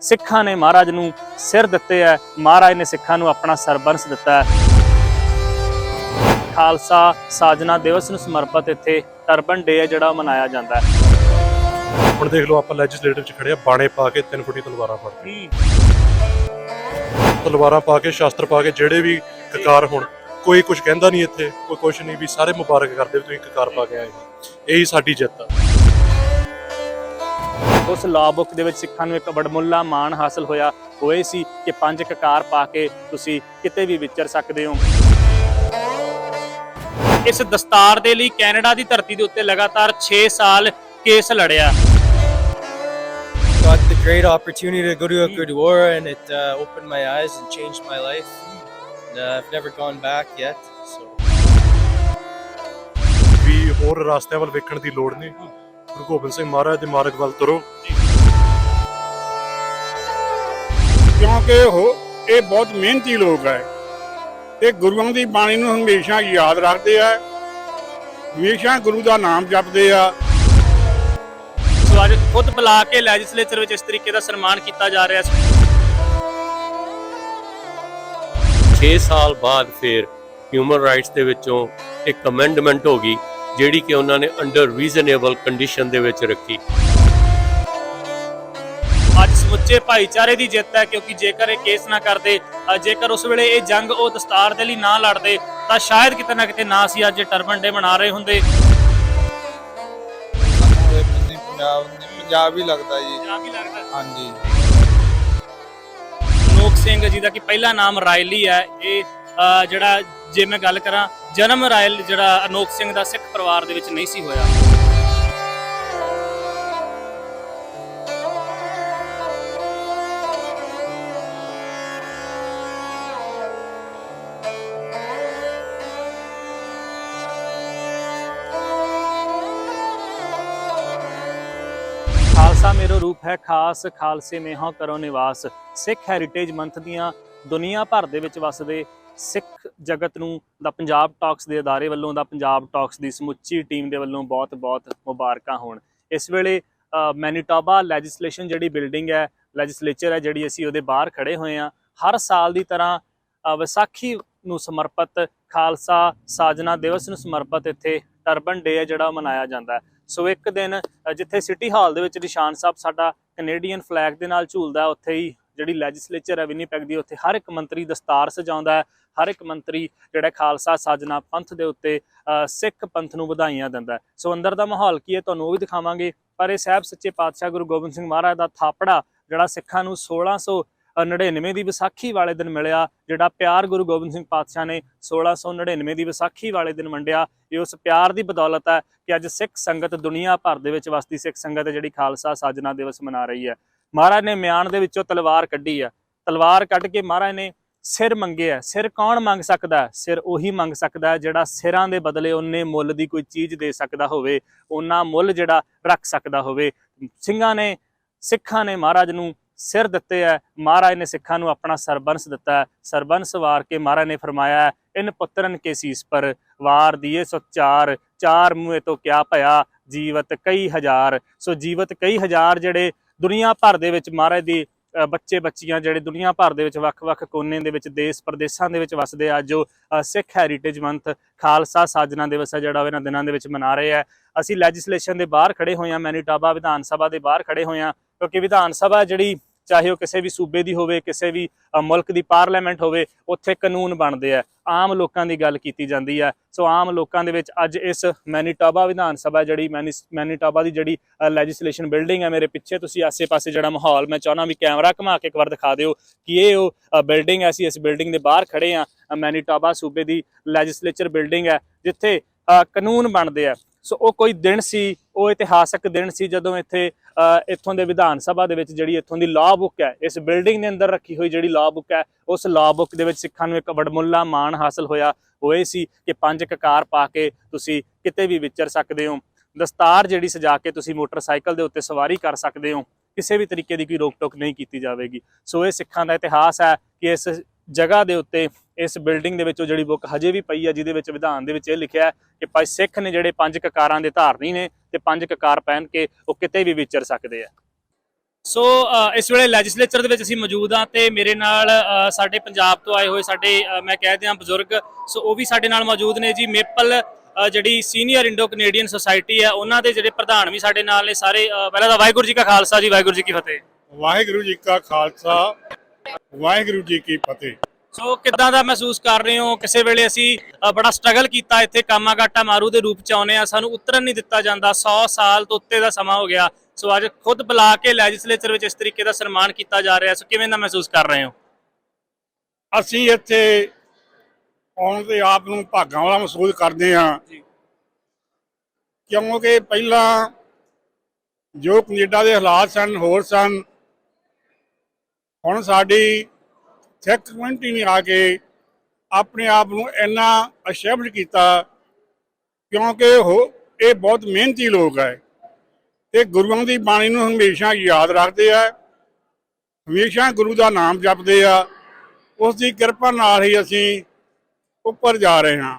ਸਿੱਖਾਂ ਨੇ ਮਹਾਰਾਜ ਨੂੰ ਸਿਰ ਦਿੱਤੇ ਹੈ ਮਹਾਰਾਜ ਨੇ ਸਿੱਖਾਂ ਨੂੰ ਆਪਣਾ ਸਰਬੰਸ ਦਿੱਤਾ ਹੈ ਖਾਲਸਾ ਸਾਜਨਾ ਦਿਵਸ ਨੂੰ ਸਮਰਪਿਤ ਇੱਥੇ ਟਰਬਨ ਡੇ ਹੈ ਜਿਹੜਾ ਮਨਾਇਆ ਜਾਂਦਾ ਹੈ ਹੁਣ ਦੇਖ ਲਓ ਆਪਾਂ ਲੈਜਿਸਲੇਟਿਵ ਚ ਖੜੇ ਆ ਬਾਣੇ ਪਾ ਕੇ ਤਿੰਨ ਫੁੱਟੀ ਤਲਵਾਰਾਂ ਫੜ ਕੇ। ਤਲਵਾਰਾਂ ਪਾ ਕੇ ਸ਼ਾਸਤਰ ਪਾ ਕੇ ਜਿਹੜੇ ਵੀ ਕਕਾਰ ਹੁਣ ਕੋਈ ਕੁਝ ਕਹਿੰਦਾ ਨਹੀਂ ਇੱਥੇ ਕੋਈ ਕੁਝ ਨਹੀਂ ਵੀ ਸਾਰੇ ਮੁਬਾਰਕ ਕਰਦੇ ਵੀ ਤੁਸੀਂ ਕਕਾਰ ਪਾ ਕੇ ਆਏ ਹੋ। ਇਹੀ ਸਾਡੀ ਜਿੱਤ ਆ। ਉਸ ਲਾਅ ਬੁੱਕ ਦੇ ਵਿੱਚ ਸਿੱਖਾਂ ਨੂੰ ਇੱਕ ਵਡਮੁੱਲਾ ਮਾਣ ਹਾਸਲ ਹੋਇਆ ਹੋਏ ਸੀ ਕਿ ਪੰਜ ਕਕਾਰ ਪਾ ਕੇ ਤੁਸੀਂ ਕਿਤੇ ਵੀ ਵਿਚਰ ਸਕਦੇ ਹੋ ਇਸ ਦਸਤਾਰ ਦੇ ਲਈ ਕੈਨੇਡਾ ਦੀ ਧਰਤੀ ਦੇ ਉੱਤੇ ਲਗਾਤਾਰ 6 ਸਾਲ ਕੇਸ ਲੜਿਆ got the great opportunity to go to Gurdwara and it uh, opened my eyes and changed my life. And, uh, I've never gone back yet. So ਵੀ ਹੋਰ ਰਾਸਤਿਆਂ ਵੱਲ ਵੇਖਣ ਦੀ ਲੋੜ ਨਹੀਂ ਗੁਰੂ ਗੋਬਿੰਦ ਸਿੰਘ ਮਹਾਰਾਜ ਦੇ ਮਾਰਗ ਵੱਲ ਤੁਰੋ। ਕਿਉਂਕਿ ਉਹ ਇਹ ਬਹੁਤ ਮਿਹਨਤੀ ਲੋਕ ਹੈ। ਇਹ ਗੁਰੂਆਂ ਦੀ ਬਾਣੀ ਨੂੰ ਹਮੇਸ਼ਾ ਯਾਦ ਰੱਖਦੇ ਆ। ਹਮੇਸ਼ਾ ਗੁਰੂ ਦਾ ਨਾਮ ਜਪਦੇ ਆ। ਸੋ ਅੱਜ ਖੁਦ ਬੁਲਾ ਕੇ ਲੈਜਿਸਲੇਚਰ ਵਿੱਚ ਇਸ ਤਰੀਕੇ ਦਾ ਸਨਮਾਨ ਕੀਤਾ ਜਾ ਰਿਹਾ ਸੀ। 6 ਸਾਲ ਬਾਅਦ ਫਿਰ ਹਿਊਮਨ ਰਾਈਟਸ ਦੇ ਵਿੱਚੋਂ ਇੱਕ ਅਮੈਂਡਮੈਂਟ ਹੋ ਗਈ। ਜਿਹੜੀ ਕਿ ਉਹਨਾਂ ਨੇ ਅੰਡਰ ਰੀਜ਼ਨੇਬਲ ਕੰਡੀਸ਼ਨ ਦੇ ਵਿੱਚ ਰੱਖੀ। ਅੱਜ ਸਮੁੱਚੇ ਭਾਈਚਾਰੇ ਦੀ ਜਿੱਤ ਹੈ ਕਿਉਂਕਿ ਜੇਕਰ ਇਹ ਕੇਸ ਨਾ ਕਰਦੇ ਜੇਕਰ ਉਸ ਵੇਲੇ ਇਹ ਜੰਗ ਉਹ ਦਸਤਾਰ ਦੇ ਲਈ ਨਾ ਲੜਦੇ ਤਾਂ ਸ਼ਾਇਦ ਕਿਤੇ ਨਾ ਕਿਤੇ ਨਾ ਸੀ ਅੱਜ ਟਰਬਨ ਡੇ ਮਨਾ ਰਹੇ ਹੁੰਦੇ। ਪੰਜਾਬ ਪੰਜਾਬ ਹੀ ਲੱਗਦਾ ਜੀ। ਜਾਂ ਵੀ ਲੱਗਦਾ। ਹਾਂਜੀ। ਅਨੋਖ ਸਿੰਘ ਜੀ ਦਾ ਕਿ ਪਹਿਲਾ ਨਾਮ ਰਾਇਲੀ ਹੈ ਇਹ ਜਿਹੜਾ ਜੇ ਮੈਂ ਗੱਲ ਕਰਾਂ, ਜਨਮ ਰਾਇਲ ਜਿਹੜਾ ਅਨੋਖ ਸਿੰਘ ਦਾ ਸਿੱਖ ਪਰਿਵਾਰ ਦੇ ਵਿੱਚ ਨਹੀਂ ਸੀ ਹੋਇਆ। ਖਾਲਸਾ ਮੇਰਾ ਰੂਪ ਹੈ ਖਾਸ, ਖਾਲਸੇ ਮੇਹਾਂ ਕਰੋ ਨਿਵਾਸ। ਸਿੱਖ ਹੈਰੀਟੇਜ ਮੰਥ ਦੀਆਂ ਦੁਨੀਆ ਭਰ ਦੇ ਵਿੱਚ ਵਸਦੇ ਸਿੱਖ ਜਗਤ ਨੂੰ, ਦਾ ਪੰਜਾਬ ਟਾਕਸ ਦੇ ਅਦਾਰੇ ਵੱਲੋਂ, ਦਾ ਪੰਜਾਬ ਟਾਕਸ ਦੀ ਸਮੁੱਚੀ ਟੀਮ ਦੇ ਵੱਲੋਂ ਬਹੁਤ-ਬਹੁਤ ਮੁਬਾਰਕਾਂ ਹੋਣ। ਇਸ ਵੇਲੇ ਮੈਨੀਟੋਬਾ ਲੈਜਿਸਲੇਸ਼ਨ ਜਿਹੜੀ ਬਿਲਡਿੰਗ ਹੈ ਲੈਜਿਸਲੇਚਰ ਹੈ ਜਿਹੜੀ ਅਸੀਂ ਉਹਦੇ ਬਾਹਰ ਖੜੇ ਹੋਏ ਆ ਹਰ ਸਾਲ ਦੀ ਤਰ੍ਹਾਂ ਵਿਸਾਖੀ ਨੂੰ ਸਮਰਪਿਤ ਖਾਲਸਾ ਸਾਜਨਾ ਦਿਵਸ ਨੂੰ ਸਮਰਪਿਤ ਇੱਥੇ ਟਰਬਨ ਡੇ ਹੈ ਜਿਹੜਾ ਉਹ ਮਨਾਇਆ ਜਾਂਦਾ ਹੈ। ਸੋ ਇੱਕ ਦਿਨ ਜਿੱਥੇ ਸਿਟੀ ਹਾਲ ਦੇ ਵਿੱਚ ਨਿਸ਼ਾਨ ਸਾਹਿਬ ਸਾਡਾ ਕੈਨੇਡੀਅਨ ਫਲੈਗ ਦੇ ਨਾਲ ਝੂਲਦਾ ਉੱਥੇ ਹੀ ਜਿਹੜੀ ਲੈਜਿਸਲੇਚਰ ਹੈ ਵਿਨੀਪੈਗ ਦੀ, ਉੱਥੇ ਹਰ ਇੱਕ ਮੰਤਰੀ ਦਸਤਾਰ ਸਜਾਉਂਦਾ ਹੈ, ਹਰ ਇੱਕ ਮੰਤਰੀ ਜਿਹੜਾ ਖਾਲਸਾ ਸਾਜਨਾ ਪੰਥ ਦੇ ਉੱਤੇ ਸਿੱਖ ਪੰਥ ਨੂੰ ਵਧਾਈਆਂ ਦਿੰਦਾ ਸੋ ਅੰਦਰ ਦਾ ਮਾਹੌਲ ਕੀ ਹੈ, ਤੁਹਾਨੂੰ ਉਹ ਵੀ ਦਿਖਾਵਾਂਗੇ। ਪਰ ਇਹ ਸਾਹਿਬ ਸੱਚੇ ਪਾਤਸ਼ਾਹ ਗੁਰੂ ਗੋਬਿੰਦ ਸਿੰਘ ਮਹਾਰਾਜ ਦਾ ਥਾਪੜਾ, ਜਿਹੜਾ ਸਿੱਖਾਂ ਨੂੰ 1699 ਦੀ ਵਿਸਾਖੀ ਵਾਲੇ ਦਿਨ ਮਿਲਿਆ, ਜਿਹੜਾ ਪਿਆਰ ਗੁਰੂ ਗੋਬਿੰਦ ਸਿੰਘ ਪਾਤਸ਼ਾਹ ਨੇ 1699 ਦੀ ਵਿਸਾਖੀ ਵਾਲੇ ਦਿਨ ਵੰਡਿਆ, ਇਹ ਉਸ ਪਿਆਰ ਦੀ ਬਦੌਲਤ ਹੈ ਕਿ ਅੱਜ ਸਿੱਖ ਸੰਗਤ ਦੁਨੀਆ ਭਰ ਦੇ ਵਿੱਚ ਵਸਦੀ ਸਿੱਖ ਸੰਗਤ ਜਿਹੜੀ ਖਾਲਸਾ ਸਾਜਨਾ ਦਿਵਸ ਮਨਾ ਰਹੀ ਹੈ। ਮਹਾਰਾਜ ਨੇ ਮਿਆਨ ਦੇ ਵਿੱਚੋਂ ਤਲਵਾਰ ਕੱਢੀ ਹੈ ਤਲਵਾਰ ਕੱਢ ਕੇ ਮਹਾਰਾਜ ਨੇ ਸਿਰ ਮੰਗੇ ਹੈ ਸਿਰ ਕੌਣ ਮੰਗ ਸਕਦਾ? ਸਿਰ ਉਹੀ ਮੰਗ ਸਕਦਾ ਜਿਹੜਾ ਸਿਰਾਂ ਦੇ ਬਦਲੇ ਉਹਨੇ ਮੁੱਲ ਦੀ ਕੋਈ ਚੀਜ਼ ਦੇ ਸਕਦਾ ਹੋਵੇ ਉਹਨਾਂ ਮੁੱਲ ਜਿਹੜਾ ਰੱਖ ਸਕਦਾ ਹੋਵੇ। ਸਿੰਘਾਂ ਨੇ ਸਿੱਖਾਂ ਨੇ ਮਹਾਰਾਜ ਨੂੰ ਸਿਰ ਦਿੱਤੇ ਹੈ ਮਹਾਰਾਜ ਨੇ ਸਿੱਖਾਂ ਨੂੰ ਆਪਣਾ ਸਰਬੰਸ ਦਿੱਤਾ ਸਰਬੰਸ ਵਾਰ ਕੇ ਮਹਾਰਾਜ ਨੇ ਫਰਮਾਇਆ ਹੈ, ਇਨ ਪੁੱਤਰਨ ਕੇ ਸੀਸ ਪਰ ਵਾਰ ਦੀਏ ਸੋ ਚਾਰ ਚਾਰ ਮੂਹੇ ਤੋਂ ਕਿਆ ਭਇਆ ਜੀਵਤ ਕਈ ਹਜ਼ਾਰ। ਸੋ ਜੀਵਤ ਕਈ ਹਜ਼ਾਰ ਜਿਹੜੇ ਦੁਨੀਆ ਭਰ ਦੇ ਵਿੱਚ ਮਹਾਰਾਜ ਦੀ ਬੱਚੇ ਬੱਚੀਆਂ ਜਿਹੜੇ ਦੁਨੀਆ ਭਰ ਦੇ ਵਿੱਚ ਵੱਖ-ਵੱਖ ਕੋਨੇ ਦੇ ਵਿੱਚ ਦੇਸ਼ ਪ੍ਰਦੇਸ਼ਾਂ ਦੇ ਵਿੱਚ ਵਸਦੇ ਆ, ਜੋ ਸਿੱਖ ਹੈਰੀਟੇਜ ਮੰਥ ਖਾਲਸਾ ਸਾਜਨਾ ਦਿਵਸ ਹੈ ਜਿਹੜਾ ਉਹ ਇਹਨਾਂ ਦਿਨਾਂ ਦੇ ਵਿੱਚ ਮਨਾ ਰਹੇ ਆ। ਅਸੀਂ ਲੈਜਿਸਲੇਸ਼ਨ ਦੇ ਬਾਹਰ ਖੜੇ ਹੋਏ ਆ ਮੈਨੀਟਾਬਾ ਵਿਧਾਨ ਸਭਾ ਦੇ ਬਾਹਰ ਖੜੇ ਹੋਏ ਆ, ਕਿਉਂਕਿ ਵਿਧਾਨ ਸਭਾ ਜਿਹੜੀ ਚਾਹੇ ਉਹ ਕਿਸੇ ਵੀ ਸੂਬੇ ਦੀ ਹੋਵੇ, ਕਿਸੇ ਵੀ ਮੁਲਕ ਦੀ ਪਾਰਲੀਮੈਂਟ ਹੋਵੇ, ਉੱਥੇ ਕਾਨੂੰਨ ਬਣਦੇ ਆ। ਆਮ ਲੋਕਾਂ ਦੀ ਗੱਲ ਕੀਤੀ ਜਾਂਦੀ ਆ। ਸੋ ਆਮ ਲੋਕਾਂ ਦੇ ਵਿੱਚ ਅੱਜ ਇਸ ਮੈਨੀਟੋਬਾ ਵਿਧਾਨ ਸਭਾ ਜਿਹੜੀ ਮੈਨੀ- ਮੈਨੀਟੋਬਾ ਦੀ ਜਿਹੜੀ ਲੈਜਿਸਲੇਸ਼ਨ ਬਿਲਡਿੰਗ ਹੈ ਮੇਰੇ ਪਿੱਛੇ, ਤੁਸੀਂ ਆਸੇ-ਪਾਸੇ ਜਿਹੜਾ ਮਾਹੌਲ ਮੈਂ ਚਾਹਨਾ ਵੀ ਕੈਮਰਾ ਘੁਮਾ ਕੇ ਇੱਕ ਵਾਰ ਦਿਖਾ ਦਿਓ ਕਿ ਇਹ ਉਹ ਬਿਲਡਿੰਗ ਹੈ ਅਸੀਂ ਇਸ ਬਿਲਡਿੰਗ ਦੇ ਬਾਹਰ ਖੜੇ ਆ। ਮੈਨੀਟੋਬਾ ਸੂਬੇ ਦੀ ਲੈਜਿਸਲੇਚਰ ਬਿਲਡਿੰਗ ਹੈ ਜਿੱਥੇ ਕਾਨੂੰਨ ਬਣਦੇ ਆ। ਸੋ ਉਹ ਕੋਈ ਦਿਨ ਸੀ, ਉਹ ਇਤਿਹਾਸਕ ਦਿਨ ਸੀ ਜਦੋਂ ਇੱਥੇ ਇੱਥੋਂ ਦੇ ਵਿਧਾਨ ਸਭਾ ਦੇ ਵਿੱਚ ਜਿਹੜੀ ਇੱਥੋਂ ਦੀ ਲਾਅ ਬੁੱਕ ਹੈ, ਇਸ ਬਿਲਡਿੰਗ ਦੇ ਅੰਦਰ ਰੱਖੀ ਹੋਈ ਜਿਹੜੀ ਲਾਅ ਬੁੱਕ ਹੈ, ਉਸ ਲਾਅ ਬੁੱਕ ਦੇ ਵਿੱਚ ਸਿੱਖਾਂ ਨੂੰ ਇੱਕ ਵਡਮੁੱਲਾ ਮਾਣ ਹਾਸਲ ਹੋਇਆ, ਹੋਏ ਸੀ ਕਿ ਪੰਜ ਕਕਾਰ ਪਾ ਕੇ ਤੁਸੀਂ ਕਿਤੇ ਵੀ ਵਿਚਰ ਸਕਦੇ ਹੋ। ਦਸਤਾਰ ਜਿਹੜੀ ਸਜਾ ਕੇ ਤੁਸੀਂ ਮੋਟਰਸਾਈਕਲ ਦੇ ਉੱਤੇ ਸਵਾਰੀ ਕਰ ਸਕਦੇ ਹੋ, ਕਿਸੇ ਵੀ ਤਰੀਕੇ ਦੀ ਕੋਈ ਰੋਕ ਟੋਕ ਨਹੀਂ ਕੀਤੀ ਜਾਵੇਗੀ। ਸੋ ਇਹ ਸਿੱਖਾਂ ਦਾ ਇਤਿਹਾਸ ਹੈ ਕਿ ਇਸ ਜਗ੍ਹਾ ਦੇ ਉੱਤੇ ਇਸ ਬਿਲਡਿੰਗ ਦੇ ਵਿੱਚ ਉਹ ਜਿਹੜੀ ਬੁੱਕ ਹਜੇ ਵੀ ਪਈ ਹੈ ਜਿਹਦੇ ਵਿੱਚ ਵਿਧਾਨ ਦੇ ਵਿੱਚ ਇਹ ਲਿਖਿਆ ਹੈ ਕਿ ਭਾਈ ਸਿੱਖ ਨੇ ਜਿਹੜੇ ਪੰਜ ਕਕਾਰਾਂ ਦੇ ਧਾਰਨੀ ਨੇ ਤੇ ਪੰਜ ਕਕਾਰ ਪਹਿਨ ਕੇ ਉਹ ਕਿਤੇ ਵੀ ਵਿਚਰ ਸਕਦੇ ਆ। ਸੋ ਇਸ ਵੇਲੇ ਲੈਜਿਸਲੇਚਰ ਦੇ ਵਿੱਚ ਅਸੀਂ ਮੌਜੂਦ ਹਾਂ ਤੇ ਮੇਰੇ ਨਾਲ ਸਾਡੇ ਪੰਜਾਬ ਤੋਂ ਆਏ ਹੋਏ ਸਾਡੇ ਮੈਂ ਕਹਿ ਦਿਆਂ ਬਜ਼ੁਰਗ ਸੋ ਉਹ ਵੀ ਸਾਡੇ ਨਾਲ ਮੌਜੂਦ ਨੇ ਜੀ ਮੇਪਲ ਜਿਹੜੀ ਸੀਨੀਅਰ ਇੰਡੋ ਕੈਨੇਡੀਅਨ ਸੁਸਾਇਟੀ ਹੈ ਉਹਨਾਂ ਦੇ ਜਿਹੜੇ ਪ੍ਰਧਾਨ ਵੀ ਸਾਡੇ ਨਾਲ ਨੇ ਸਾਰੇ ਪਹਿਲਾਂ ਤਾਂ ਵਾਹਿਗੁਰੂ ਜੀ ਕਾ ਖਾਲਸਾ ਜੀ ਵਾਹਿਗੁਰੂ ਜੀ ਕੀ ਫਤਿਹ। ਵਾਹਿਗੁਰੂ ਜੀ ਕਾ ਖਾਲਸਾ ਵਾਹਿਗੁਰੂ ਜੀ ਕੀ ਫਤਿਹ। ਸੋ ਕਿੱਦਾਂ ਦਾ ਮਹਿਸੂਸ ਕਰ ਰਹੇ ਹੋ? ਕਿਸੇ ਵੇਲੇ ਅਸੀਂ ਅ, ਬੜਾ ਸਟਰਗਲ ਕੀਤਾ ਇੱਥੇ ਕਾਮਾਗਾਟਾ ਮਾਰੂ ਦੇ ਰੂਪ ਚ ਆਉਨੇ ਆ ਸਾਨੂੰ ਉਤਰਨ ਨਹੀਂ ਦਿੱਤਾ ਜਾਂਦਾ। 100 ਸਾਲ ਤੋਂ ਉੱਤੇ ਦਾ ਸਮਾਂ ਹੋ ਗਿਆ। ਸੋ ਅੱਜ ਖੁਦ ਬੁਲਾ ਕੇ ਲੈਜਿਸਲੇਚਰ ਵਿੱਚ ਇਸ ਤਰੀਕੇ ਦਾ ਸਨਮਾਨ ਕੀਤਾ ਜਾ ਰਿਹਾ। ਸੋ ਕਿਵੇਂ ਦਾ ਮਹਿਸੂਸ ਕਰ ਰਹੇ ਹੋ? ਅਸੀਂ ਇੱਥੇ ਆਉਣ ਦੇ ਆਪ ਨੂੰ ਭਾਗਾਂ ਵਾਲਾ ਮਹਿਸੂਸ ਕਰਦੇ ਹਾਂ। ਜੀ। ਕਿਉਂਕਿ ਪਹਿਲਾਂ ਜੋ ਕੈਨੇਡਾ ਦੇ ਹਾਲਾਤ ਸਨ ਹੋਰ ਸਨ ਹੁਣ ਸਾਡੀ ਸਿੱਖ ਕਮਿਊਨਿਟੀ ਨੇ ਆ ਕੇ ਆਪਣੇ ਆਪ ਨੂੰ ਇੰਨਾ ਅਸ਼ੈਬਡ ਕੀਤਾ, ਕਿਉਂਕਿ ਉਹ, ਇਹ ਬਹੁਤ ਮਿਹਨਤੀ ਲੋਕ ਹੈ ਤੇ ਗੁਰੂਆਂ ਦੀ ਬਾਣੀ ਨੂੰ ਹਮੇਸ਼ਾ ਯਾਦ ਰੱਖਦੇ ਆ, ਹਮੇਸ਼ਾ ਗੁਰੂ ਦਾ ਨਾਮ ਜਪਦੇ ਆ, ਉਸ ਦੀ ਕਿਰਪਾ ਨਾਲ ਹੀ ਅਸੀਂ ਉੱਪਰ ਜਾ ਰਹੇ ਹਾਂ।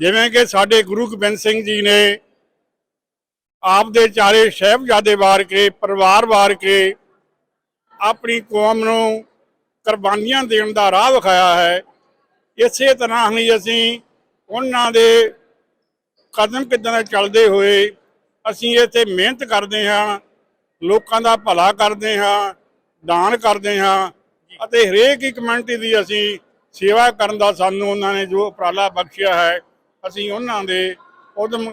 ਜਿਵੇਂ ਕਿ ਸਾਡੇ ਗੁਰੂ ਗੋਬਿੰਦ ਸਿੰਘ ਜੀ ਨੇ ਆਪ ਦੇ ਚਾਰੇ ਸਾਹਿਬਜ਼ਾਦੇ ਵਾਰ ਕੇ, ਪਰਿਵਾਰ ਵਾਰ ਕੇ ਆਪਣੀ ਕੌਮ ਨੂੰ ਕੁਰਬਾਨੀਆਂ ਦੇਣ ਦਾ ਰਾਹ ਵਿਖਾਇਆ ਹੈ। ਇਸੇ ਤਰ੍ਹਾਂ ਹੀ ਅਸੀਂ ਉਹਨਾਂ ਦੇ ਕਦਮ ਕਿੱਦਾਂ ਦੇ ਚੱਲਦੇ ਹੋਏ ਅਸੀਂ ਇੱਥੇ ਮਿਹਨਤ ਕਰਦੇ ਹਾਂ, ਲੋਕਾਂ ਦਾ ਭਲਾ ਕਰਦੇ ਹਾਂ, ਦਾਨ ਕਰਦੇ ਹਾਂ ਅਤੇ ਹਰੇਕ ਹੀ ਕਮਿਊਨਿਟੀ ਦੀ ਅਸੀਂ ਸੇਵਾ ਕਰਨ ਦਾ ਸਾਨੂੰ ਉਹਨਾਂ ਨੇ ਜੋ ਉਪਰਾਲਾ ਬਖਸ਼ਿਆ ਹੈ, ਅਸੀਂ ਉਹਨਾਂ ਦੇ ਉਦਮ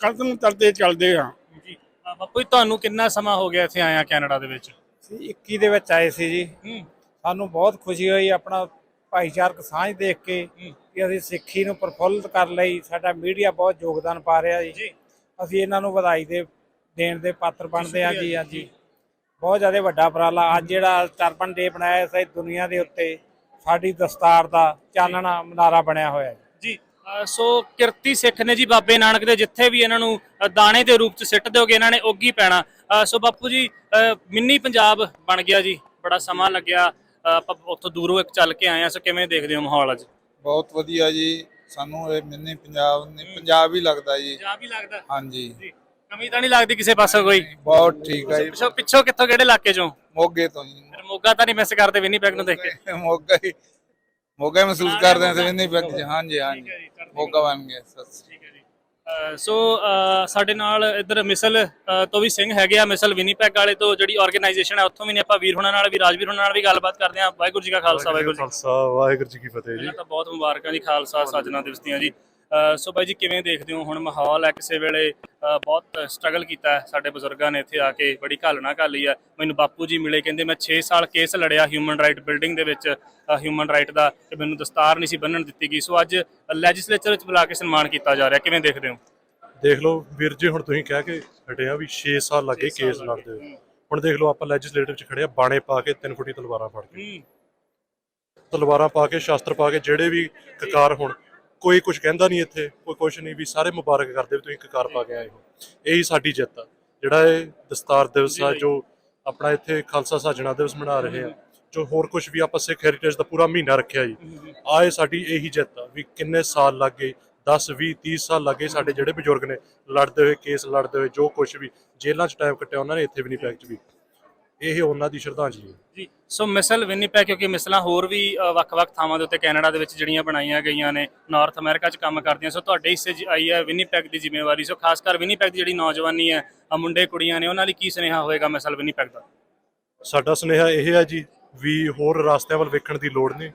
ਕਦਮ ਤਰਤੇ ਚੱਲਦੇ ਹਾਂ। ਜੀ ਬਾਪੂ ਜੀ, ਤੁਹਾਨੂੰ ਕਿੰਨਾ ਸਮਾਂ ਹੋ ਗਿਆ ਇੱਥੇ ਆਇਆ ਕੈਨੇਡਾ ਦੇ ਵਿੱਚ? ਅਸੀਂ 21 ਦੇ ਵਿੱਚ ਆਏ ਸੀ ਜੀ। ਸਾਨੂੰ ਬਹੁਤ ਖੁਸ਼ੀ ਹੋਈ ਆਪਣਾ ਭਾਈਚਾਰਕ ਸਾਂਝ ਦੇਖ ਕੇ ਕਿ ਅਸੀਂ ਸਿੱਖੀ ਨੂੰ ਪ੍ਰਫੁੱਲਤ ਕਰਨ ਲਈ ਸਾਡਾ ਮੀਡੀਆ ਬਹੁਤ ਯੋਗਦਾਨ ਪਾ ਰਿਹਾ ਜੀ। ਅਸੀਂ ਇਹਨਾਂ ਨੂੰ ਵਧਾਈ ਦੇ ਦੇਣ ਦੇ ਪਾਤਰ ਬਣਦੇ ਹਾਂ ਜੀ ਹਾਂਜੀ। ਬਹੁਤ ਜ਼ਿਆਦਾ ਵੱਡਾ ਉਪਰਾਲਾ। ਅੱਜ ਜਿਹੜਾ ਟਰਬਨ ਡੇ ਬਣਾਇਆ ਸੀ ਦੁਨੀਆ ਦੇ ਉੱਤੇ ਸਾਡੀ ਦਸਤਾਰ ਦਾ ਚਾਨਣਾ ਮਨਾਰਾ ਬਣਿਆ ਹੋਇਆ ਸੋ ਕਿਰਤੀ ਸਿੱਖ ਨੇ ਜੀ ਬਾਬੇ ਨਾਨਕ ਦੇ ਜਿੱਥੇ ਵੀ ਇਹਨਾਂ ਨੂੰ ਦਾਣੇ ਦੇ ਰੂਪ ਚ ਸਿੱਟ ਦਿਓਗੇ ਇਹਨਾਂ ਨੇ ਉੱਗੀ ਪੈਣਾ। ਸੋ ਬਾਪੂ ਜੀ ਮਿੰਨੀ ਪੰਜਾਬ ਬਣ ਗਿਆ ਜੀ ਬੜਾ ਸਮਾਂ ਲੱਗਿਆ। ਆਪਾਂ ਉੱਥੋਂ ਦੂਰੋਂ ਇੱਕ ਚੱਲ ਕੇ ਆਏ ਆ ਸੋ ਕਿਵੇਂ ਦੇਖਦੇ ਹੋ ਮਾਹੌਲ ਅੱਜ? ਬਹੁਤ ਵਧੀਆ ਜੀ ਸਾਨੂੰ ਇਹ ਮਿੰਨੀ ਪੰਜਾਬ ਨਹੀਂ ਪੰਜਾਬ ਹੀ ਲੱਗਦਾ ਜੀ। ਪੰਜਾਬ ਹੀ ਲੱਗਦਾ? ਹਾਂਜੀ। ਕਮੀ ਤਾਂ ਨਹੀਂ ਲੱਗਦੀ ਕਿਸੇ ਪਾਸੋਂ ਕੋਈ? ਬਹੁਤ ਠੀਕ ਹੈ ਜੀ। ਪਿੱਛੋਂ ਪਿੱਛੋਂ ਕਿੱਥੋਂ ਕਿਹੜੇ ਇਲਾਕੇ ਚੋਂ? ਮੋਗੇ ਤੋਂ ਜੀ। ਮੋਗਾ ਤਾਂ ਨਹੀਂ ਮਿਸ ਕਰਦੇ ਵਿਨੀਪੈਗ ਨੂੰ ਦੇਖ ਕੇ। ਮੋਗਾ ਹੀ ਮੋਗਾ ਹੀ ਮਹਿਸੂਸ ਕਰਦੇ ਹਾਂ ਨਹੀਂ ਬੱਕ ਜੀ ਹਾਂਜੀ ਠੀਕ ਹੈ ਹਾਂਜੀ। ਮੋਗਾ ਬਣ ਗਿਆ ਸਤਿ ਸ੍ਰੀ ਠੀਕ ਹੈ ਜੀ। ਅ, ਸੋ ਸਾਡੇ ਨਾਲ ਇੱਧਰ ਮਿਸਲ ਤੋਂ ਵੀ ਸਿੰਘ ਹੈਗੇ ਆ ਮਿਸਲ ਵਿਨੀਪੈਗ ਵਾਲੇ ਤੋਂ ਜਿਹੜੀ ਆਰਗੇਨਾਈਜੇਸ਼ਨ ਹੈ ਉੱਥੋਂ ਵੀ ਨੇ ਆਪਾਂ ਵੀਰ ਹੁਣਾਂ ਨਾਲ ਵੀ ਰਾਜਵੀਰ ਹੁਣਾਂ ਨਾਲ ਵੀ ਗੱਲਬਾਤ ਕਰਦੇ ਆ ਵਾਹਿਗੁਰੂ ਜੀ ਕਾ ਖਾਲਸਾ ਵਾਹਿਗੁਰੂ ਜੀ ਕੀ ਫਤਿਹ। ਖਾਲਸਾ ਵਾਹਿਗੁਰੂ ਜੀ ਕੀ ਫਤਿਹ ਜੀ। ਪਹਿਲਾਂ ਤਾਂ ਬਹੁਤ ਮੁਬਾਰਕਾਂ ਜੀ ਖਾਲਸਾ ਸਾਜਣਾ ਦਿਵਸ ਦੀਆਂ ਜੀ। ਸੋ ਬਾਈ ਜੀ ਕਿਵੇਂ ਦੇਖਦੇ ਹੋ? ਹੁਣ ਮਾਹੌਲ ਹੈ ਕਿਸੇ ਵੇਲੇ ਬਹੁਤ ਸਟਰਗਲ ਕੀਤਾ ਹੈ ਸਾਡੇ ਬਜ਼ੁਰਗਾਂ ਨੇ ਇੱਥੇ ਆ ਕੇ ਬੜੀ ਘਾਲਣਾ ਘਾਲੀ ਹੈ। ਮੈਨੂੰ ਬਾਪੂ ਜੀ ਮਿਲੇ ਕਹਿੰਦੇ ਮੈਂ 6 ਸਾਲ ਕੇਸ ਲੜਿਆ ਹਿਊਮਨ ਰਾਈਟ ਬਿਲਡਿੰਗ ਦੇ ਵਿੱਚ ਹਿਊਮਨ ਰਾਈਟ ਦਾ ਤੇ ਮੈਨੂੰ ਦਸਤਾਰ ਨਹੀਂ ਸੀ ਬੰਨਣ ਦਿੱਤੀ ਗਈ। ਸੋ ਅੱਜ ਲੈਜਿਸਲੇਚਰ ਵਿੱਚ ਬੁਲਾ ਕੇ ਸਨਮਾਨ ਕੀਤਾ ਜਾ ਰਿਹਾ ਕਿਵੇਂ ਦੇਖਦੇ ਹੋ? ਦੇਖ ਲਓ ਵੀਰ ਜੀ ਹੁਣ ਤੁਸੀਂ ਕਹਿ ਕੇ ਹਟੇ ਆ ਵੀ 6 ਸਾਲ ਲੱਗੇ ਕੇਸ ਲੜਦੇ ਹੁਣ ਦੇਖ ਲਓ ਆਪਾਂ ਲੈਜਿਸਲੇਟਿਵ ਚ ਖੜੇ ਆ ਬਾਣੇ ਪਾ ਕੇ ਤਿੰਨ ਫੁੱਟੀ ਤਲਵਾਰਾਂ ਫੜ ਕੇ। ਤਲਵਾਰਾਂ ਪਾ ਕੇ ਸ਼ਾਸਤਰ ਪਾ ਕੇ ਜਿਹੜੇ ਵੀ ਕਕਾਰ ਹੁਣ ਕੋਈ ਕੁਝ ਕਹਿੰਦਾ ਨਹੀਂ ਇੱਥੇ, ਕੋਈ ਕੁਝ ਨਹੀਂ ਵੀ ਸਾਰੇ ਮੁਬਾਰਕ ਕਰਦੇ ਵੀ ਤੁਸੀਂ ਇੱਕ ਕਾਰ ਪਾ ਕੇ ਆਏ ਹੋ। ਇਹੀ ਸਾਡੀ ਜਿੱਤ ਆ। ਜਿਹੜਾ ਇਹ ਦਸਤਾਰ ਦਿਵਸ ਆ, ਜੋ ਆਪਣਾ ਇੱਥੇ ਖਾਲਸਾ ਸਾਜਣਾ ਦਿਵਸ ਮਨਾ ਰਹੇ ਆ, ਜੋ ਹੋਰ ਕੁਝ ਵੀ ਆਪਾਂ ਸਿੱਖ ਹੈਰੀਟੇਜ ਦਾ ਪੂਰਾ ਮਹੀਨਾ ਰੱਖਿਆ ਜੀ ਆਏ ਸਾਡੀ ਇਹੀ ਜਿੱਤ ਆ ਵੀ ਕਿੰਨੇ ਸਾਲ ਲੱਗੇ 10 20 30 ਸਾਲ ਲੱਗੇ ਸਾਡੇ ਜਿਹੜੇ ਬਜ਼ੁਰਗ ਨੇ, ਲੜਦੇ ਹੋਏ ਕੇਸ ਲੜਦੇ ਹੋਏ ਜੋ ਕੁਝ ਵੀ ਜੇਲ੍ਹਾਂ 'ਚ ਟਾਈਮ ਕੱਟਿਆ, ਉਹਨਾਂ ਨੇ ਇੱਥੇ ਵੀ ਨਹੀਂ ਪੈਕ 'ਚ ਵੀ। ਇਹ ਉਹਨਾਂ ਦੀ ਸ਼ਰਧਾਂਜਲੀ ਹੈ। ਜੀ ਸੋ ਮਿਸਲ ਵਿਨੀਪੈਗ ਕਿਉਂਕਿ ਮਿਸਲਾਂ ਹੋਰ ਵੀ ਅ, ਵੱਖ-ਵੱਖ ਥਾਵਾਂ ਦੇ ਉੱਤੇ ਕੈਨੇਡਾ ਦੇ ਵਿੱਚ ਜਿਹੜੀਆਂ ਬਣਾਈਆਂ ਗਈਆਂ ਨੇ ਨਾਰਥ ਅਮਰੀਕਾ 'ਚ ਕੰਮ ਕਰਦੀਆਂ ਸੋ ਤੁਹਾਡੇ ਹਿੱਸੇ 'ਚ ਆਈ ਹੈ ਵਿਨੀਪੈਗ ਦੀ ਜ਼ਿੰਮੇਵਾਰੀ ਸੋ ਖਾਸ ਕਰ ਵਿਨੀਪੈਗ ਦੀ ਜਿਹੜੀ ਨੌਜਵਾਨੀ ਹੈ ਅ, ਮੁੰਡੇ ਕੁੜੀਆਂ ਨੇ ਉਹਨਾਂ ਲਈ ਕੀ ਸੁਨੇਹਾ ਹੋਏਗਾ ਮਿਸਲ ਵਿਨੀਪੈਗ ਦਾ? ਸਾਡਾ ਸੁਨੇਹਾ ਇਹ ਹੈ ਜੀ ਵੀ ਹੋਰ ਰਾਸਤਿਆਂ ਵੱਲ ਵੇਖਣ ਦੀ ਲੋੜ ਨਹੀਂ।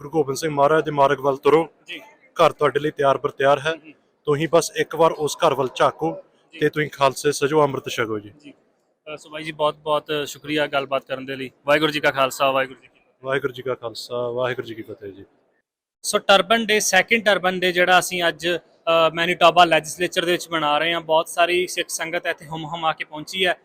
ਗੁਰੂ ਗੋਬਿੰਦ ਸਿੰਘ ਮਹਾਰਾਜ ਦੇ ਮਾਰਗ ਵੱਲ ਤੁਰੋ। ਜੀ। ਘਰ ਤੁਹਾਡੇ ਲਈ ਤਿਆਰ ਬਰ ਤਿਆਰ ਹੈ। ਤੁਸੀਂ ਬਸ ਇੱਕ ਵਾਰ ਉਸ ਘਰ ਵੱਲ ਝਾਕੋ ਤੇ ਤੁਸੀਂ ਖਾਲਸੇ ਸਜੋ ਅੰਮ੍ਰਿਤ ਛਕੋ ਜੀ। ਸੋ ਬਾਈ ਜੀ ਬਹੁਤ-ਬਹੁਤ ਸ਼ੁਕਰੀਆ ਗੱਲਬਾਤ ਕਰਨ ਦੇ ਲਈ। ਵਾਹਿਗੁਰੂ ਜੀ ਕਾ ਖਾਲਸਾ ਵਾਹਿਗੁਰੂ ਜੀ ਕੀ ਫਤਿਹ। ਵਾਹਿਗੁਰੂ ਜੀ ਕਾ ਖਾਲਸਾ ਵਾਹਿਗੁਰੂ ਜੀ ਕੀ ਫਤਿਹ ਜੀ। So turban day second turban day ਜਿਹੜਾ ਅਸੀਂ ਅੱਜ ਮੈਨੀਟੋਬਾ ਲੈਜਿਸਲੇਚਰ ਦੇ ਵਿੱਚ ਮਨਾ ਰਹੇ ਹਾਂ। ਬਹੁਤ ਸਾਰੀ ਸਿੱਖ ਸੰਗਤ ਇੱਥੇ ਹਮ ਹਮ ਆ ਕੇ ਪਹੁੰਚੀ ਹੈ।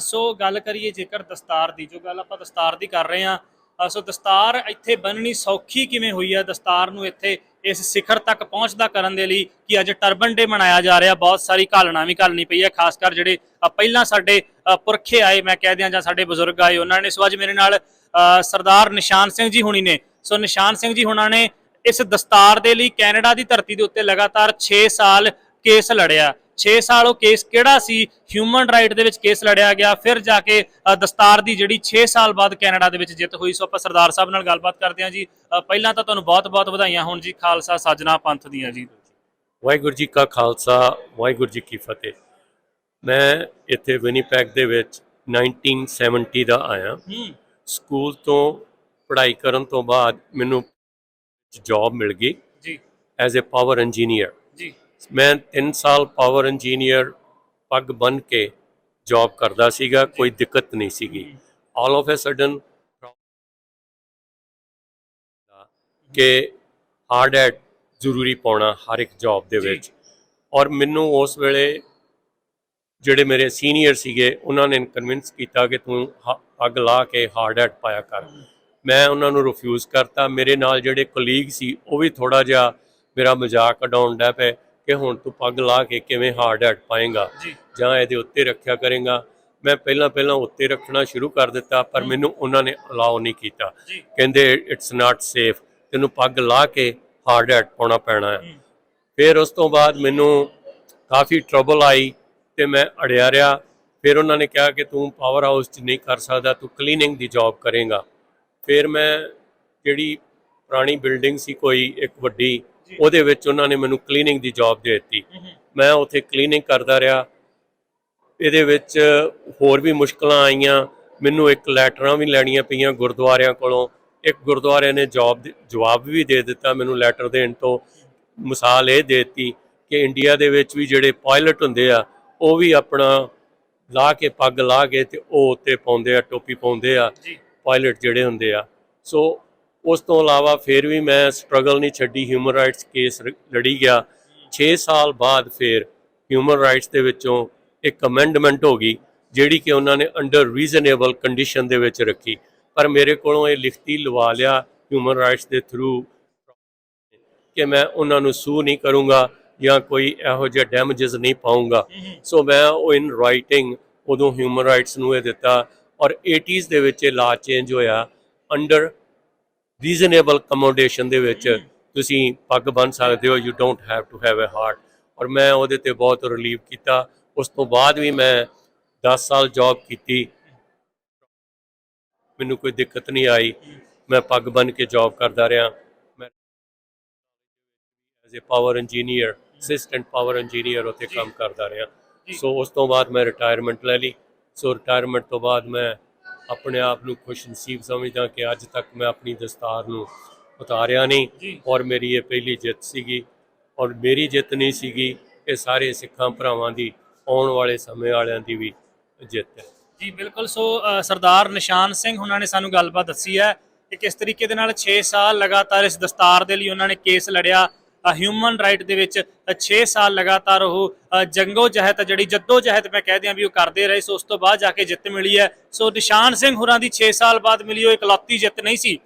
ਸੋ ਗੱਲ ਕਰੀਏ ਜੇਕਰ ਦਸਤਾਰ ਦੀ ਜੋ ਗੱਲ ਆਪਾਂ ਦਸਤਾਰ ਦੀ ਕਰ ਰਹੇ ਹਾਂ ਸੋ ਦਸਤਾਰ ਇੱਥੇ ਬੰਨਣੀ ਸੌਖੀ ਕਿਵੇਂ ਹੋਈ ਹੈ? ਦਸਤਾਰ ਨੂੰ ਇੱਥੇ ਇਸ ਸਿਖਰ ਤੱਕ ਪਹੁੰਚਦਾ ਕਰਨ ਦੇ ਲਈ ਕਿ ਅੱਜ ਟਰਬਨ ਡੇ ਮਨਾਇਆ ਜਾ ਰਿਹਾ। ਬਹੁਤ ਸਾਰੀ ਘਾਲਣਾ ਵੀ ਘਾਲਣੀ ਪਈ ਹੈ ਖਾਸ ਕਰ ਜਿਹੜੇ ਪਹਿਲਾਂ ਸਾਡੇ ਅ, ਪੁਰਖੇ ਆਏ ਮੈਂ ਕਹਿ ਦਿਆਂ ਜਾਂ ਸਾਡੇ ਬਜ਼ੁਰਗ ਆਏ ਉਹਨਾਂ ਨੇ। ਸੋ ਅੱਜ ਮੇਰੇ ਨਾਲ ਅ, ਸਰਦਾਰ ਨਿਸ਼ਾਨ ਸਿੰਘ ਜੀ ਹੁਣੀ ਨੇ। ਸੋ ਨਿਸ਼ਾਨ ਸਿੰਘ ਜੀ ਹੁਣਾਂ ਨੇ ਇਸ ਦਸਤਾਰ ਦੇ ਲਈ ਕੈਨੇਡਾ ਦੀ ਧਰਤੀ ਦੇ ਉੱਤੇ ਲਗਾਤਾਰ 6 ਸਾਲ ਕੇਸ ਲੜਿਆ। 6 ਸਾਲ ਉਹ ਕੇਸ ਕਿਹੜਾ ਸੀ? ਹਿਊਮਨ ਰਾਈਟ ਦੇ ਵਿੱਚ ਕੇਸ ਲੜਿਆ ਗਿਆ ਫਿਰ ਜਾ ਕੇ ਦਸਤਾਰ ਦੀ ਜਿਹੜੀ 6 ਸਾਲ ਬਾਅਦ ਕੈਨੇਡਾ ਦੇ ਵਿੱਚ ਜਿੱਤ ਹੋਈ ਸੋ ਆਪਾਂ ਸਰਦਾਰ ਸਾਹਿਬ ਨਾਲ ਗੱਲਬਾਤ ਕਰਦੇ ਹਾਂ ਜੀ। ਪਹਿਲਾਂ ਤਾਂ ਤੁਹਾਨੂੰ ਬਹੁਤ-ਬਹੁਤ ਵਧਾਈਆਂ ਹੋਣ ਜੀ ਖਾਲਸਾ ਸਾਜਣਾ ਪੰਥ ਦੀਆਂ ਜੀ। ਵਾਹਿਗੁਰੂ ਜੀ ਕਾ ਖਾਲਸਾ ਵਾਹਿਗੁਰੂ ਜੀ ਕੀ ਫਤਿਹ। ਮੈਂ ਇੱਥੇ ਵਿਨੀਪੈਗ ਦੇ ਵਿੱਚ 1970 ਦਾ ਆਇਆ। ਸਕੂਲ ਤੋਂ ਪੜ੍ਹਾਈ ਕਰਨ ਤੋਂ ਬਾਅਦ ਮੈਨੂੰ ਜੌਬ ਮਿਲ ਗਈ ਜੀ। ਐਜ਼ ਅ ਪਾਵਰ ਇੰਜੀਨੀਅਰ ਜੀ। ਮੈਂ 3 ਸਾਲ ਪਾਵਰ ਇੰਜੀਨੀਅਰ ਪੱਗ ਬਨ ਕੇ ਜੌਬ ਕਰਦਾ ਸੀਗਾ ਕੋਈ ਦਿੱਕਤ ਨਹੀਂ ਸੀਗੀ। ਆਲ ਆਫ ਅ ਸਡਨ ਕਿ ਹਾਰਡ ਐਟ ਜ਼ਰੂਰੀ ਪਾਉਣਾ ਹਰ ਇੱਕ ਜੌਬ ਦੇ। ਵਿੱਚ। ਔਰ ਮੈਨੂੰ ਉਸ ਵੇਲੇ ਜਿਹੜੇ ਮੇਰੇ ਸੀਨੀਅਰ ਸੀਗੇ ਉਹਨਾਂ ਨੇ ਕਨਵਿੰਸ ਕੀਤਾ ਕਿ ਤੂੰ ਪੱਗ ਲਾ ਕੇ ਹਾਰਡ ਐਟ ਪਾਇਆ ਕਰ। ਮੈਂ ਉਹਨਾਂ ਨੂੰ ਰਿਫਿਊਜ਼ ਕਰਤਾ। ਮੇਰੇ ਨਾਲ ਜਿਹੜੇ ਕੋਲੀਗ ਸੀ ਉਹ ਵੀ ਥੋੜਾ ਜਿਹਾ ਮੇਰਾ ਮਜ਼ਾਕ ਉਡਾਉਣ ਡੈ ਪਏ। ਕਿ ਹੁਣ ਤੂੰ ਪੱਗ ਲਾ ਕੇ ਕਿਵੇਂ ਹਾਰਡ ਐਟ ਪਾਏਗਾ ਜੀ। ਇਹਦੇ ਉੱਤੇ ਰੱਖਿਆ ਕਰੇਗਾ। ਮੈਂ ਪਹਿਲਾਂ ਪਹਿਲਾਂ ਉੱਤੇ ਰੱਖਣਾ ਸ਼ੁਰੂ ਕਰ ਦਿੱਤਾ ਪਰ ਮੈਨੂੰ ਉਹਨਾਂ ਨੇ ਅਲਾਉ ਨਹੀਂ ਕੀਤਾ। ਕਹਿੰਦੇ ਇਟਸ ਨਾਟ ਸੇਫ ਤੈਨੂੰ ਪੱਗ ਲਾ ਕੇ ਹਾਰਡ ਐਟ ਪਾਉਣਾ ਪੈਣਾ ਹੈ। ਫਿਰ ਉਸ ਤੋਂ ਬਾਅਦ ਮੈਨੂੰ ਕਾਫੀ ਟਰਬਲ ਆਈ ਤੇ ਮੈਂ ਅੜਿਆ ਰਿਹਾ। ਫਿਰ ਉਹਨਾਂ ਨੇ ਕਿਹਾ ਕਿ ਤੂੰ ਪਾਵਰ ਹਾਊਸ 'ਚ ਨਹੀਂ ਕਰ ਸਕਦਾ ਤੂੰ ਕਲੀਨਿੰਗ ਦੀ ਜੌਬ ਕਰੇਗਾ। ਫਿਰ ਮੈਂ ਜਿਹੜੀ ਪੁਰਾਣੀ ਬਿਲਡਿੰਗ ਸੀ ਕੋਈ ਇੱਕ ਵੱਡੀ ਉਹਦੇ ਵਿੱਚ ਉਹਨਾਂ ਨੇ ਮੈਨੂੰ ਕਲੀਨਿੰਗ ਦੀ ਜੌਬ ਦੇ ਦਿੱਤੀ। ਮੈਂ ਉੱਥੇ ਕਲੀਨਿੰਗ ਕਰਦਾ ਰਿਹਾ। ਇਹਦੇ ਵਿੱਚ ਹੋਰ ਵੀ ਮੁਸ਼ਕਲਾਂ ਆਈਆਂ। ਮੈਨੂੰ ਇੱਕ ਲੈਟਰਾਂ ਵੀ ਲੈਣੀਆਂ ਪਈਆਂ ਗੁਰਦੁਆਰਿਆਂ ਕੋਲੋਂ। ਇੱਕ ਗੁਰਦੁਆਰੇ ਨੇ ਜੌਬ ਜਵਾਬ ਵੀ ਦੇ ਦਿੱਤਾ ਮੈਨੂੰ ਲੈਟਰ ਦੇਣ ਤੋਂ। ਮਿਸਾਲ ਇਹ ਦੇ ਦਿੱਤੀ ਕਿ ਇੰਡੀਆ ਦੇ ਵਿੱਚ ਵੀ ਜਿਹੜੇ ਪਾਇਲਟ ਹੁੰਦੇ ਆ ਉਹ ਵੀ ਆਪਣਾ ਲਾ ਕੇ ਪੱਗ ਲਾ ਕੇ ਤੇ ਉਹ ਉੱਤੇ ਪਾਉਂਦੇ ਆ ਟੋਪੀ ਪਾਉਂਦੇ ਆ। ਪਾਇਲਟ ਜਿਹੜੇ ਹੁੰਦੇ ਆ। ਸੋ ਉਸ ਤੋਂ ਇਲਾਵਾ ਫਿਰ ਵੀ ਮੈਂ ਸਟਰਗਲ ਨਹੀਂ ਛੱਡੀ ਹਿਊਮਨ ਰਾਈਟਸ ਕੇਸ ਲੜੀ ਗਿਆ। 6 ਸਾਲ ਬਾਅਦ ਫਿਰ ਹਿਊਮਨ ਰਾਈਟਸ ਦੇ ਵਿੱਚੋਂ ਇੱਕ ਅਮੈਂਡਮੈਂਟ ਹੋ ਗਈ ਜਿਹੜੀ ਕਿ ਉਹਨਾਂ ਨੇ ਅੰਡਰ ਰੀਜ਼ਨੇਬਲ ਕੰਡੀਸ਼ਨ ਦੇ ਵਿੱਚ ਰੱਖੀ। ਪਰ ਮੇਰੇ ਕੋਲੋਂ ਇਹ ਲਿਖਤੀ ਲਵਾ ਲਿਆ ਹਿਊਮਨ ਰਾਈਟਸ ਦੇ ਥਰੂ ਕਿ ਮੈਂ ਉਹਨਾਂ ਨੂੰ ਸੂ ਨਹੀਂ ਕਰੂੰਗਾ ਜਾਂ ਕੋਈ ਇਹੋ ਜਿਹਾ ਡੈਮੇजेस ਨਹੀਂ ਪਾਉਂਗਾ ਸੋ ਮੈਂ ਉਹ ਇਨ ਰਾਈਟਿੰਗ ਉਦੋਂ ਹਿਊਮਨ ਰਾਈਟਸ ਨੂੰ ਇਹ ਦਿੱਤਾ ਔਰ 80s ਦੇ ਵਿੱਚ ਇਹ ਲਾ ਚੇਂਜ ਹੋਇਆ। ਅੰਡਰ ਰੀਜ਼ਨੇਬਲ ਕਮੋਡੇਸ਼ਨ ਦੇ ਵਿੱਚ ਤੁਸੀਂ ਪੱਗ ਬੰਨ ਸਕਦੇ ਹੋ you don't have to have a heart ਔਰ ਮੈਂ ਉਹਦੇ ਤੇ ਬਹੁਤ ਰਿਲੀਵ ਕੀਤਾ। ਉਸ ਤੋਂ ਬਾਅਦ ਵੀ ਮੈਂ 10 ਸਾਲ ਜੌਬ ਕੀਤੀ। ਮੈਨੂੰ ਕੋਈ ਦਿੱਕਤ ਨਹੀਂ ਆਈ। ਮੈਂ ਪੱਗ ਬੰਨ ਕੇ ਜੌਬ ਕਰਦਾ ਰਿਹਾ। ਮੈਂ as a power engineer assistant power engineer ਉੱਥੇ ਕੰਮ ਕਰਦਾ ਰਿਹਾ। ਸੋ ਉਸ ਤੋਂ ਬਾਅਦ ਮੈਂ ਰਿਟਾਇਰਮੈਂਟ ਲੈ ਲਈ। ਸੋ ਰਿਟਾਇਰਮੈਂਟ ਤੋਂ ਬਾਅਦ ਮੈਂ ਆਪਣੇ ਆਪ ਨੂੰ ਖੁਸ਼ ਨਸੀਬ ਸਮਝਦਾ ਕਿ ਅੱਜ ਤੱਕ ਮੈਂ ਆਪਣੀ ਦਸਤਾਰ ਨੂੰ ਉਤਾਰਿਆ ਨਹੀਂ ਔਰ ਮੇਰੀ ਇਹ ਪਹਿਲੀ ਜਿੱਤ ਸੀਗੀ ਔਰ ਮੇਰੀ ਜਿੱਤ ਨਹੀਂ ਸੀਗੀ ਇਹ ਸਾਰੇ ਸਿੱਖਾਂ ਭਰਾਵਾਂ ਦੀ ਆਉਣ ਵਾਲੇ ਸਮੇਂ ਵਾਲਿਆਂ ਦੀ ਵੀ ਜਿੱਤ ਹੈ। ਜੀ ਬਿਲਕੁਲ। ਸੋ ਸਰਦਾਰ ਨਿਸ਼ਾਨ ਸਿੰਘ ਉਹਨਾਂ ਨੇ ਸਾਨੂੰ ਗੱਲਬਾਤ ਦੱਸੀ ਹੈ ਕਿ ਕਿਸ ਤਰੀਕੇ ਦੇ ਨਾਲ 6 ਸਾਲ ਲਗਾਤਾਰ ਇਸ ਦਸਤਾਰ ਦੇ ਲਈ ਉਹਨਾਂ ਨੇ ਕੇਸ ਲੜਿਆ ਹਿਊਮਨ ਰਾਈਟ ਦੇ ਵਿੱਚ 6 ਸਾਲ ਲਗਾਤਾਰ ਉਹ ਜੰਗੋ ਜਹਿਦ ਜਿਹੜੀ ਜੱਦੋ ਜਹਿਦ ਮੈਂ ਕਹਿ ਦਿਆਂ ਵੀ ਉਹ ਕਰਦੇ ਰਹੇ ਸੋ ਉਸ ਤੋਂ ਬਾਅਦ ਜਾ ਕੇ ਜਿੱਤ ਮਿਲੀ ਹੈ। ਸੋ ਨਿਸ਼ਾਨ ਸਿੰਘ ਹੋਰਾਂ ਦੀ 6 ਸਾਲ ਬਾਅਦ ਮਿਲੀ ਉਹ ਇਕਲੌਤੀ ਜਿੱਤ ਨਹੀਂ ਸੀ।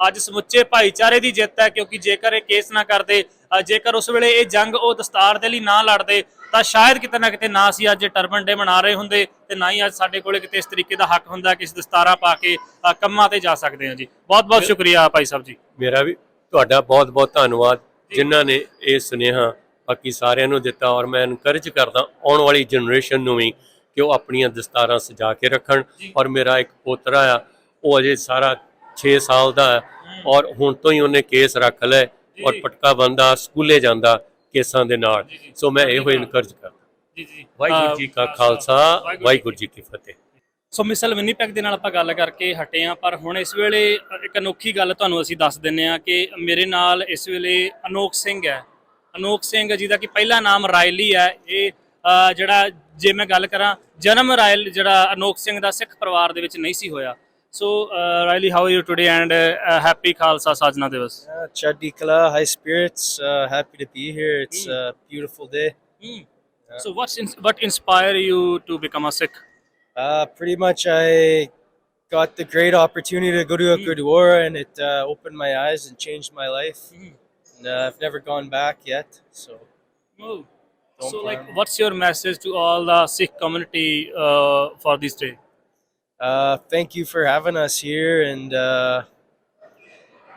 ਅੱਜ ਸਮੁੱਚੇ ਭਾਈਚਾਰੇ ਦੀ ਜਿੱਤ ਹੈ ਕਿਉਂਕਿ ਜੇਕਰ ਇਹ ਕੇਸ ਨਾ ਕਰਦੇ ਜੇਕਰ ਉਸ ਵੇਲੇ ਇਹ ਜੰਗ ਉਹ ਦਸਤਾਰ ਦੇ ਲਈ ਨਾ ਲੜਦੇ ਤਾਂ ਸ਼ਾਇਦ ਕਿਤੇ ਨਾ ਕਿਤੇ ਨਾ ਸੀ ਅੱਜ ਟਰਬਨ ਡੇ ਮਨਾ ਰਹੇ ਹੁੰਦੇ ਤੇ ਨਾ ਹੀ ਅੱਜ ਸਾਡੇ ਕੋਲੇ ਕਿਤੇ ਇਸ ਤਰੀਕੇ ਦਾ ਹੱਕ ਹੁੰਦਾ ਕਿ ਇਸ ਦਸਤਾਰਾ ਪਾ ਕੇ ਕੰਮਾਂ ਤੇ ਜਾ ਸਕਦੇ ਹਾਂ ਜੀ। ਬਹੁਤ ਬਹੁਤ ਸ਼ੁਕਰੀਆ ਭਾਈ ਸਾਹਿਬ ਜੀ। ਮੇਰਾ ਵੀ ਤੁਹਾਡਾ ਬਹੁਤ ਬਹੁਤ ਧੰਨਵਾਦ। ਜਿਨ੍ਹਾਂ ਨੇ ਇਹ ਸੁਨੇਹਾ ਬਾਕੀ ਸਾਰਿਆਂ ਨੂੰ ਦਿੱਤਾ ਔਰ ਮੈਂ ਇਨਕਰੇਜ ਕਰਦਾ ਆਉਣ ਵਾਲੀ ਜਨਰੇਸ਼ਨ ਨੂੰ ਵੀ ਕਿ ਉਹ ਆਪਣੀਆਂ ਦਸਤਾਰਾਂ ਸਜਾ ਕੇ ਰੱਖਣ ਔਰ ਮੇਰਾ ਇੱਕ ਪੋਤਰਾ ਆ ਉਹ ਅਜੇ ਸਾਰਾ 6 ਸਾਲ ਦਾ ਹੈ। ਔਰ ਹੁਣ ਤੋਂ ਹੀ ਉਹਨੇ ਕੇਸ ਰੱਖ ਲਏ ਔਰ ਪਟਕਾ ਬੰਦਾ ਸਕੂਲੇ ਜਾਂਦਾ ਕੇਸਾਂ ਦੇ ਨਾਲ। ਸੋ ਮੈਂ ਇਹੋ ਇਨਕਰੇਜ ਕਰਦਾ। ਜੀ ਜੀ। ਵਾਹਿਗੁਰੂ ਜੀ ਕਾ ਖਾਲਸਾ ਵਾਹਿਗੁਰੂ ਜੀ ਕੀ ਫਤਿਹ। ਸੋ ਮਿਸਲ ਵਿਨੀਪੈਗ ਦੇ ਨਾਲ ਆਪਾਂ ਗੱਲ ਕਰਕੇ ਹਟੇ ਆ ਪਰ ਹੁਣ ਇਸ ਵੇਲੇ ਇੱਕ ਅਨੋਖੀ ਗੱਲ ਤੁਹਾਨੂੰ ਅਸੀਂ ਦੱਸ ਦਿੰਨੇ ਆ ਕਿ ਮੇਰੇ ਨਾਲ ਇਸ ਵੇਲੇ ਅਨੋਖ ਸਿੰਘ ਹੈ ਅਨੋਖ ਸਿੰਘ ਜਿਹਦਾ ਕਿ ਪਹਿਲਾ ਨਾਮ ਰਾਇਲੀ ਹੈ ਇਹ ਅ, ਜਿਹੜਾ ਜੇ ਮੈਂ ਗੱਲ ਕਰਾਂ ਜਨਮ ਰਾਇਲ ਜਿਹੜਾ ਅਨੋਖ ਸਿੰਘ ਦਾ ਸਿੱਖ ਪਰਿਵਾਰ ਦੇ ਵਿੱਚ ਨਹੀਂ ਸੀ ਹੋਇਆ so really how are you today and happy Khalsa Sajna Diwas high spirits. Uh, happy to be here. It's a beautiful day. So what's what inspire you to become a Sikh Uh, pretty much, I got the great opportunity to go to a Gurdwara, and it uh, opened my eyes and changed my life. And, uh, I've never gone back yet. So, Oh. Don't So, like, what's your message to all the Sikh community uh, for this day? uh, thank you for having us here, and uh,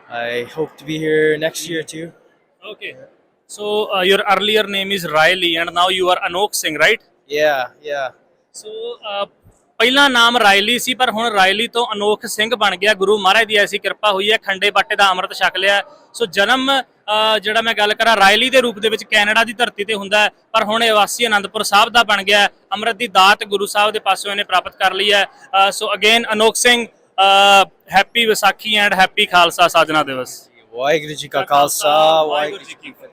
I hope to be here next year too. Okay. So uh, your earlier name is Riley and now you are Anok Singh, right? Yeah, yeah. So uh, ਪਹਿਲਾ ਨਾਮ ਰਾਇਲੀ ਸੀ, ਪਰ ਹੁਣ ਰਾਇਲੀ ਤੋਂ ਅਨੋਖ ਸਿੰਘ ਬਣ ਗਿਆ। ਗੁਰੂ ਮਹਾਰਾਜ ਦੀ ਐਸੀ ਕਿਰਪਾ ਹੋਈ ਹੈ, ਖੰਡੇ ਬਾਟੇ ਦਾ ਅੰਮ੍ਰਿਤ ਛਕ ਲਿਆ। ਸੋ ਜਨਮ ਜਿਹੜਾ ਮੈਂ ਗੱਲ ਕਰਾਂ, ਰਾਇਲੀ ਦੇ ਰੂਪ ਦੇ ਵਿੱਚ ਕੈਨੇਡਾ ਦੀ ਧਰਤੀ ਤੇ ਹੁੰਦਾ ਪਰ ਹੁਣ ਇਹ ਵਾਸੀ ਅਨੰਦਪੁਰ ਸਾਹਿਬ ਦਾ ਬਣ ਗਿਆ ਅੰਮ੍ਰਿਤ ਦੀ ਦਾਤ ਗੁਰੂ ਸਾਹਿਬ ਦੇ ਪਾਸੋਂ ਇਹਨੇ ਪ੍ਰਾਪਤ ਕਰ ਲਈ ਹੈ। So again Anokh Singh happy Vaisakhi and happy Khalsa Sajna Diwas. Waheguru ਜੀ ਕਾ ਖਾਲਸਾ, ਵਾਹਿਗੁਰੂ ਜੀ ਕੀ ਫਤਿਹ।